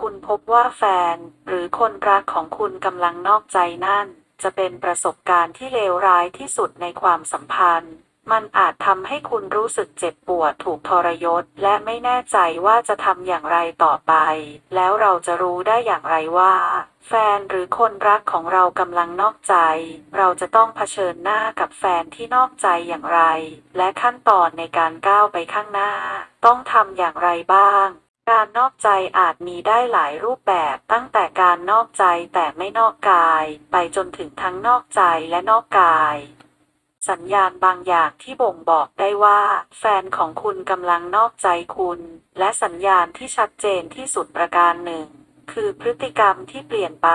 คุณพบว่าแฟน หรือคนรักของคุณกำลังนอกใจนั่น จะเป็นประสบการณ์ที่เลวร้ายที่สุดในความสัมพันธ์ มันอาจทำให้คุณรู้สึกเจ็บปวดถูกทรยศ และไม่แน่ใจว่าจะทำอย่างไรต่อไป แล้วเราจะรู้ได้อย่างไรว่า แฟนหรือคนรักของเรากำลังนอกใจ เราจะต้องเผชิญหน้ากับแฟนที่นอกใจอย่างไร และขั้นตอนในการก้าวไปข้างหน้า ต้องทำอย่างไรบ้าง การนอกใจอาจมีได้หลายรูปแบบตั้งแต่การนอกใจแต่ไม่นอกกาย ไปจนถึงทั้งนอกใจและนอกกาย สัญญาณบางอย่างที่บ่งบอกได้ว่า แฟนของคุณกำลังนอกใจคุณ และสัญญาณที่ชัดเจนที่สุดประการหนึ่ง คือพฤติกรรมที่เปลี่ยนไป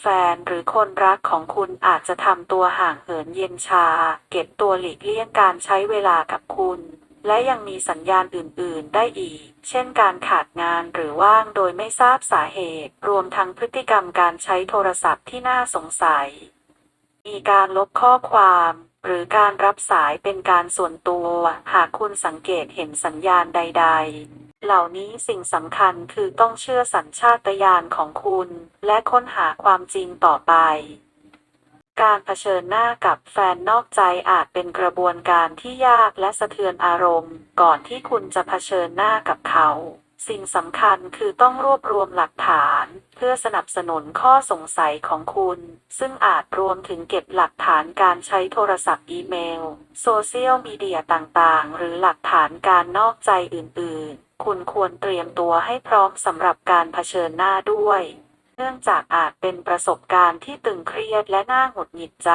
แฟนหรือคนรักของคุณอาจจะทำตัวห่างเหินเย็นชา เก็บตัวหลีกเลี่ยงการใช้เวลากับคุณ และยังมีสัญญาณอื่น ๆ ได้อีก เช่นการขาดงานหรือว่างโดยไม่ทราบสาเหตุ รวมทั้งพฤติกรรมการใช้โทรศัพท์ที่น่าสงสัย มีการลบข้อความ หรือการรับสายเป็นการส่วนตัว หากคุณสังเกตเห็นสัญญาณใด ๆเหล่านี้สิ่งสำคัญคือต้องเชื่อสัญชาตญาณของคุณ และค้นหาความจริงต่อไป การเผชิญหน้ากับแฟนนอกใจอาจเป็นกระบวนการที่ยากและสะเทือนอารมณ์ ก่อนที่คุณจะเผชิญหน้ากับเขา สิ่งสำคัญคือต้องรวบรวมหลักฐาน เพื่อสนับสนุนข้อสงสัยของคุณ ซึ่งอาจรวมถึงเก็บหลักฐานการใช้โทรศัพท์อีเมล โซเชียลมีเดียต่างๆ หรือหลักฐานการนอกใจอื่นๆ คุณควรเตรียมตัวให้พร้อมสำหรับการเผชิญหน้าด้วย นื่องจากอาจเป็นประสบการณ์ที่ตึงเครียดและน่าหงุดหงิดใจ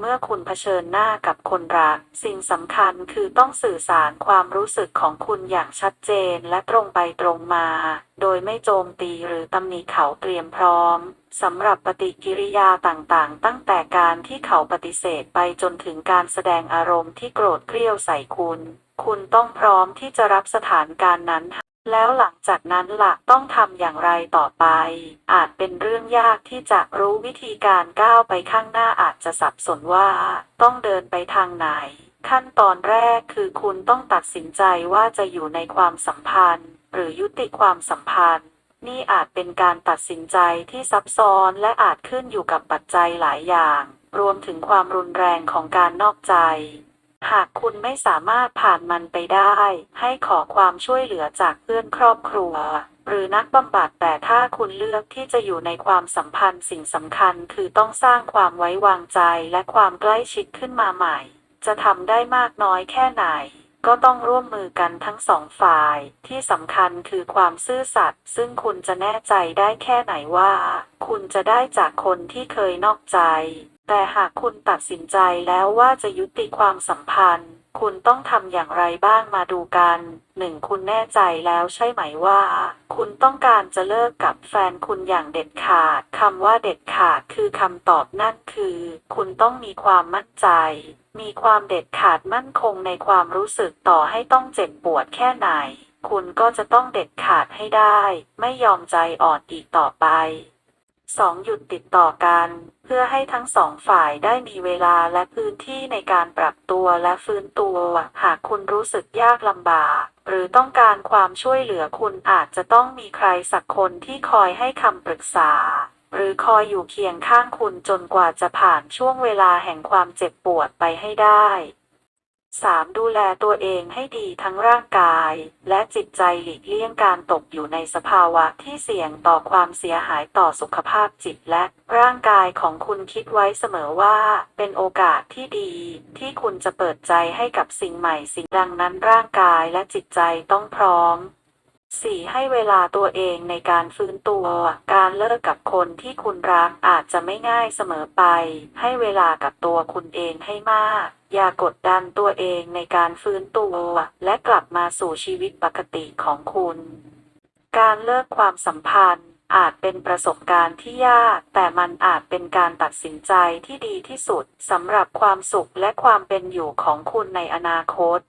เมื่อคุณเผชิญหน้ากับคนรัก สิ่งสำคัญคือต้องสื่อสารความรู้สึกของคุณอย่างชัดเจนและตรงไปตรงมา โดยไม่โจมตีหรือตำหนิเขาเตรียมพร้อมสำหรับปฏิกิริยาต่างๆ ตั้งแต่การที่เขาปฏิเสธไปจนถึงการแสดงอารมณ์ที่โกรธเกรี้ยวใส่คุณ คุณต้องพร้อมที่จะรับสถานการณ์นั้น แล้วหลังจากนั้นล่ะต้องทำอย่างไรต่อไป อาจเป็นเรื่องยากที่จะรู้วิธีการก้าวไปข้างหน้าอาจจะสับสนว่า ต้องเดินไปทางไหน ขั้นตอนแรกคือคุณต้องตัดสินใจว่าจะอยู่ในความสัมพันธ์ หรือยุติความสัมพันธ์ นี่อาจเป็นการตัดสินใจที่ซับซ้อนและอาจขึ้นอยู่กับปัจจัยหลายอย่าง รวมถึงความรุนแรงของการนอกใจ หากคุณไม่สามารถผ่านมันไปได้ ให้ขอความช่วยเหลือจากเพื่อนครอบครัว หรือนักบำบัดแต่ถ้าคุณเลือกที่จะอยู่ในความสัมพันธ์สิ่งสำคัญคือต้องสร้างความไว้วางใจและความใกล้ชิดขึ้นมาใหม่ จะทำได้มากน้อยแค่ไหน ก็ต้องร่วมมือกันทั้งสองฝ่าย ที่สำคัญคือความซื่อสัตย์ซึ่งคุณจะแน่ใจได้แค่ไหนว่า คุณจะได้จากคนที่เคยนอกใจ แต่หากคุณตัดสินใจแล้วว่าจะยุติความสัมพันธ์ คุณต้องทำอย่างไรบ้างมาดูกันหนึ่งคุณแน่ใจแล้วใช่ไหมว่า คุณต้องการจะเลิกกับแฟนคุณอย่างเด็ดขาดคำว่าเด็ดขาดคือคำตอบนั่นคือ คุณต้องมีความมั่นใจ มีความเด็ดขาดมั่นคงในความรู้สึกต่อให้ต้องเจ็บปวดแค่ไหน คุณก็จะต้องเด็ดขาดให้ได้ ไม่ยอมใจอ่อนอีกต่อไป 2. หยุดติดต่อกัน เพื่อให้ทั้งสองฝ่ายได้มีเวลาและพื้นที่ในการปรับตัวและฟื้นตัว หากคุณรู้สึกยากลำบาก หรือต้องการความช่วยเหลือคุณอาจจะต้องมีใครสักคนที่คอยให้คำปรึกษา หรือคอยอยู่เคียงข้างคุณจนกว่าจะผ่านช่วงเวลาแห่งความเจ็บปวดไปให้ได้ 3. ดูแลตัวเองให้ดีทั้งร่างกาย และจิตใจหลีกเลี่ยงการตกอยู่ในสภาวะที่เสี่ยงต่อความเสียหายต่อสุขภาพจิตและร่างกายของคุณคิดไว้เสมอว่า เป็นโอกาสที่ดี ที่คุณจะเปิดใจให้กับสิ่งใหม่สิ่งดังนั้นร่างกายและจิตใจต้องพร้อม 4. ให้เวลาตัวเองในการฟื้นตัว การเลิกกับคนที่คุณรักอาจจะไม่ง่ายเสมอไป ให้เวลากับตัวคุณเองให้มาก อย่ากดดันตัวเองในการฟื้นตัว และกลับมาสู่ชีวิตปกติของคุณ การเลิกความสัมพันธ์ อาจเป็นประสบการณ์ที่ยาก แต่มันอาจเป็นการตัดสินใจที่ดีที่สุดสำหรับความสุขและความเป็นอยู่ของคุณในอนาคต